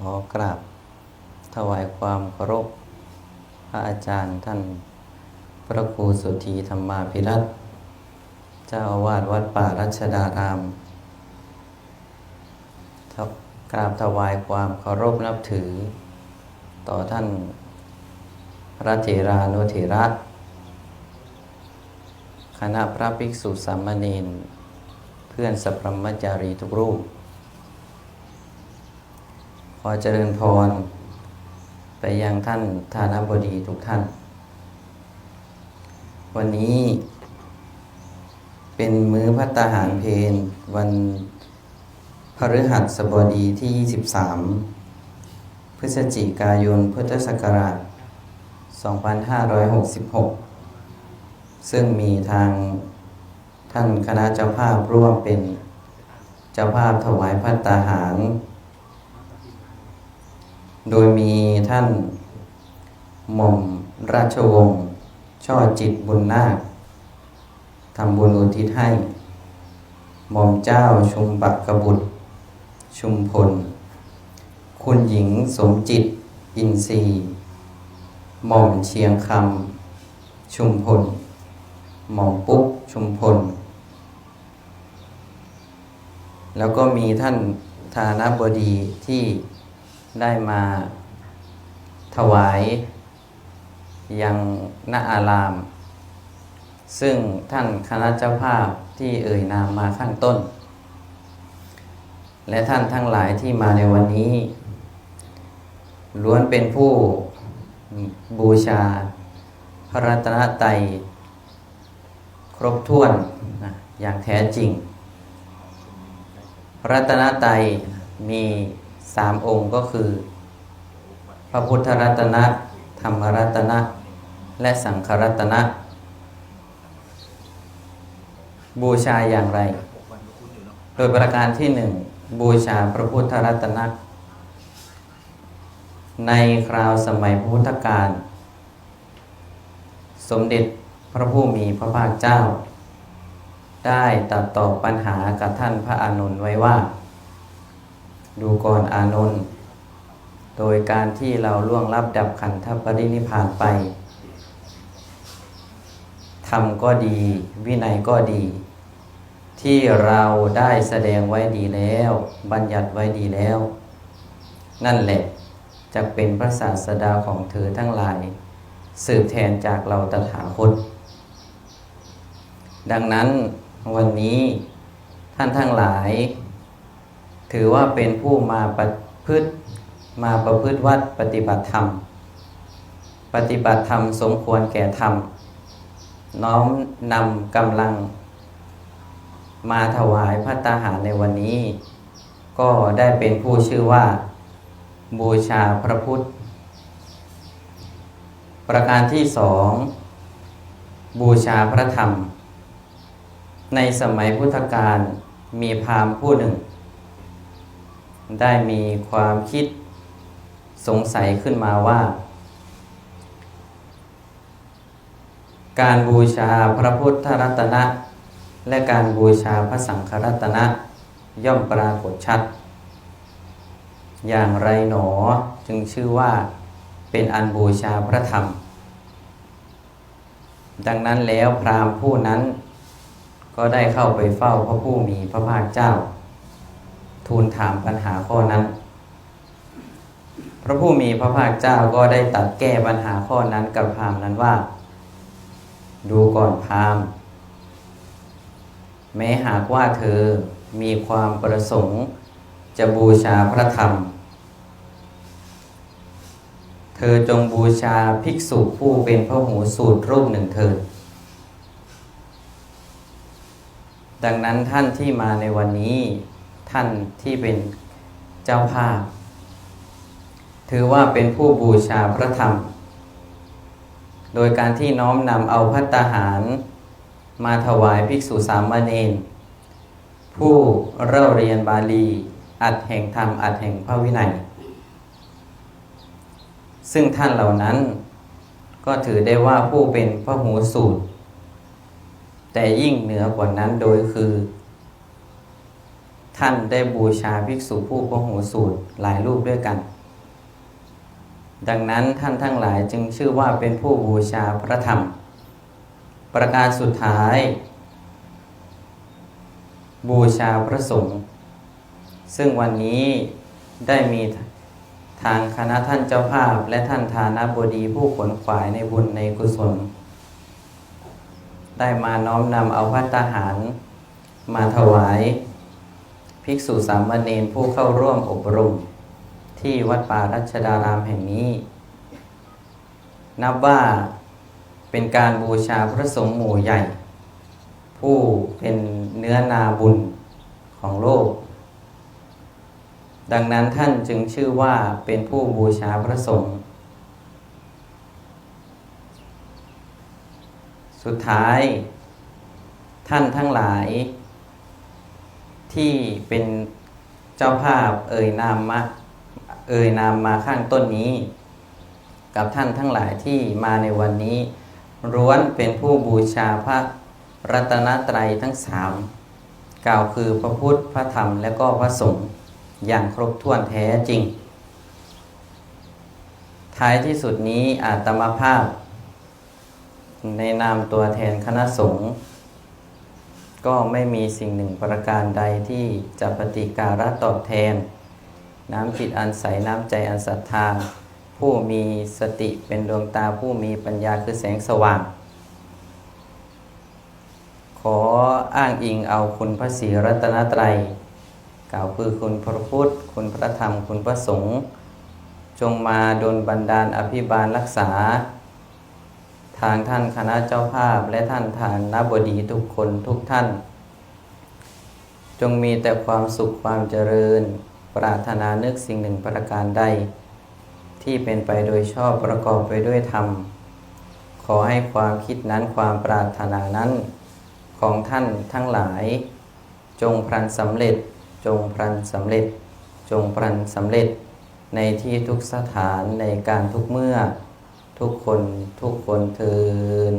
ขอกราบ ถวายความเคารพพระอาจารย์ท่านพระครูสุธีธรรมาภิรัตเจ้าอาวาสวัดป่ารัชดารามกราบถวายความเคารพนับถือ ต่อท่านพระเถรานุเถระ คณะพระภิกษุสามเณรเพื่อนสัพพมจารีทุกรูป ขอเจริญพร ไปยังท่านทานบดีทุกท่าน วันนี้ เป็นมื้อพัตตาหารเพนวันพฤหัสบดีที่ 23 พฤศจิกายนพุทธศักราช 2566 ซึ่งมีทางท่านคณะเจ้าภาพร่วมเป็นเจ้าภาพถวายพัตาหาร โดยมีท่านหม่อมราชวงศ์ช่อจิตบุญนาคทำบุญอุทิศให้ หม่อมเจ้าชุมปักกบุตร ชุมพล คุณหญิงสมจิต อินทรีหม่อมเชียงคำชุมพล หม่อมปุ๊กชุมพล แล้วก็มีท่านธานบดีที่ ได้มาถวายยังณอาราม ซึ่งท่านคณะเจ้าภาพที่เอ่ยนามมาข้างต้น และท่านทั้งหลายที่มาในวันนี้ ล้วนเป็นผู้บูชาพระรัตนตรัยครบถ้วนนะอย่างแท้จริง พระรัตนตรัยมี สามองค์ก็คือ พระพุทธรัตนะ ธรรมรัตนะ และสังขรัตนะ บูชาอย่างไร โดยประการที่หนึ่งบูชาพระพุทธรัตนะ ในคราวสมัยพุทธกาลสมเด็จพระผู้มีพระภาคเจ้า ได้ตัดตอบปัญหากับท่านพระอานนท์ไว้ว่า ดูก่อนอานนท์โดยการที่เราล่วงลับดับขันธปรินิพานไปธรรมก็ดี วินัยก็ดี ที่เราได้แสดงไว้ดีแล้ว บัญญัติไว้ดีแล้ว นั่นแหละจะเป็นพระศาสดาของเธอทั้งหลาย สืบแทนจากเราตถาคตดังนั้นวันนี้ท่านทั้งหลาย ถือว่าเป็นผู้มาประพฤติมาประพฤติวัดปฏิบัติธรรม ปฏิบัติธรรมสมควรแก่ธรรม น้อมนำกำลัง มาถวายพระตาหารในวันนี้ ก็ได้เป็นผู้ชื่อว่า บูชาพระพุทธ ประการที่สอง บูชาพระธรรม ในสมัยพุทธกาลมีพราหมณ์ผู้หนึ่ง ได้มีความคิดสงสัยขึ้นมาว่า การบูชาพระพุทธรัตนะ และการบูชาพระสังฆรัตนะ ย่อมปรากฏชัด อย่างไรหนอจึงชื่อว่าเป็นอันบูชาพระธรรม ดังนั้นแล้วพราหมณ์ผู้นั้น ก็ได้เข้าไปเฝ้าพระผู้มีพระภาคเจ้า ทูลถามปัญหาข้อนั้น พระผู้มีพระภาคเจ้าก็ได้ตัดแก้ปัญหาข้อนั้นกับพราหมณ์นั้นว่า ดูก่อนพราหมณ์แม้หากว่าเธอมีความประสงค์จะบูชาพระธรรม เธอจงบูชาภิกษุผู้เป็นพระหูสูตรรูปหนึ่งเถิดดังนั้นท่านที่มาในวันนี้ ท่านที่เป็นเจ้าภาพ ถือว่าเป็นผู้บูชาพระธรรม โดยการที่น้อมนำเอาพัตตาหาร มาถวายภิกษุสามเณรผู้เร่าเรียนบาลี อัดแห่งธรรม อัดแห่งพระวินัย ซึ่งท่านเหล่านั้นก็ถือได้ว่าผู้เป็นพระหูสูตร แต่ยิ่งเหนือกว่านั้นโดยคือ ท่านได้บูชาภิกษุผู้พหูสูตรหลายรูปด้วยกัน ดังนั้นท่านทั้งหลายจึงชื่อว่าเป็นผู้บูชาพระธรรม ประการสุดท้าย บูชาพระสงฆ์ซึ่งวันนี้ได้มีทางคณะท่านเจ้าภาพ และท่านฐานาบดีผู้ขนขวายในบุญในกุศล ได้มาน้อมนำเอาพัตตาหารมาถวาย ภิกษุสามเณรผู้เข้าร่วมอบรม ที่วัดป่ารัชดารามแห่งนี้ นับว่าเป็นการบูชาพระสงฆ์หมู่ใหญ่ ผู้เป็นเนื้อนาบุญของโลก ดังนั้นท่านจึงชื่อว่าเป็นผู้บูชาพระสงฆ์สุดท้าย ท่านทั้งหลาย ที่เป็นเจ้าภาพเอ่ยนามมาเอ่ยนามมาข้างต้นนี้ กับท่านทั้งหลายที่มาในวันนี้ร้วนเป็นผู้บูชาพระรัตนตรัยทั้งสามกล่าวคือพระพุทธพระธรรมและก็พระสงฆ์อย่างครบถ้วนแท้จริง ท้ายที่สุดนี้อาตมาภาพ ในนามตัวแทนคณะสงฆ์ ก็ไม่มีสิ่งหนึ่งประการใดที่จะปฏิการะตอบแทน น้ำจิตอันใสน้ำใจอันศรัทธาผู้มีสติเป็นดวงตาผู้มีปัญญาคือแสงสว่าง ขออ้างอิงเอาคุณพระศรีรัตนตรัย กล่าวคือคุณพระพุทธ คุณพระธรรมคุณพระสงฆ์จงมาดลบันดาลอภิบาลรักษา ทางท่านคณะเจ้าภาพ และท่านฐานนบดีทุกคนทุกท่าน จงมีแต่ความสุขความเจริญ ปรารถนานึกสิ่งหนึ่งประการใด ที่เป็นไปโดยชอบประกอบไปด้วยธรรม ขอให้ความคิดนั้นความปรารถนานั้น ของท่านทั้งหลาย จงพลันสำเร็จ จงพลันสำเร็จ จงพลันสำเร็จ ในที่ทุกสถานในการทุกเมื่อ ทุกคนทุกคนเทิน